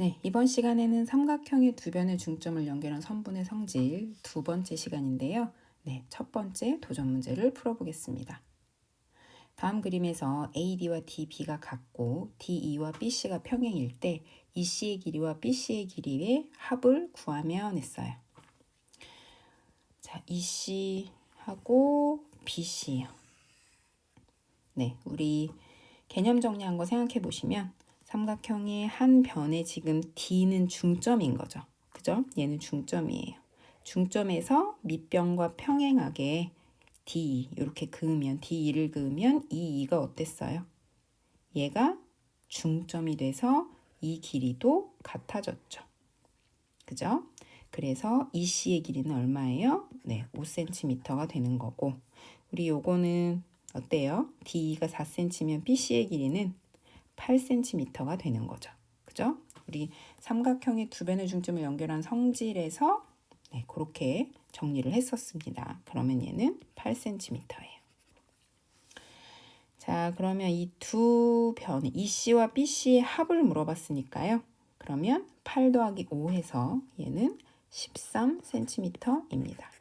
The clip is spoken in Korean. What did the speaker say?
네, 이번 시간에는 삼각형의 두 변의 중점을 연결한 선분의 성질 두 번째 시간인데요. 네, 첫 번째 도전 문제를 풀어보겠습니다. 다음 그림에서 AD와 DB가 같고 DE와 BC가 평행일 때 EC의 길이와 BC의 길이의 합을 구하면 했어요. 자, EC하고 BC요. 네, 우리 개념 정리한 거 생각해 보시면 삼각형의 한 변에 지금 D는 중점인 거죠. 그죠? 얘는 중점이에요. 중점에서 밑변과 평행하게 D 이렇게 그으면 D2를 그으면 이 2가 어땠어요? 얘가 중점이 돼서 이 길이도 같아졌죠. 그죠? 그래서 EC의 길이는 얼마예요? 네, 5cm가 되는 거고 우리 요거는 어때요? DE가 4cm면 BC의 길이는 8cm가 되는 거죠. 그죠? 우리 삼각형의 두 변의 중점을 연결한 성질에서 네, 그렇게 정리를 했었습니다. 그러면 얘는 8cm예요. 자, 그러면 이 두 변, EC와 BC의 합을 물어봤으니까요. 그러면 8 더하기 5 해서 얘는 13cm입니다.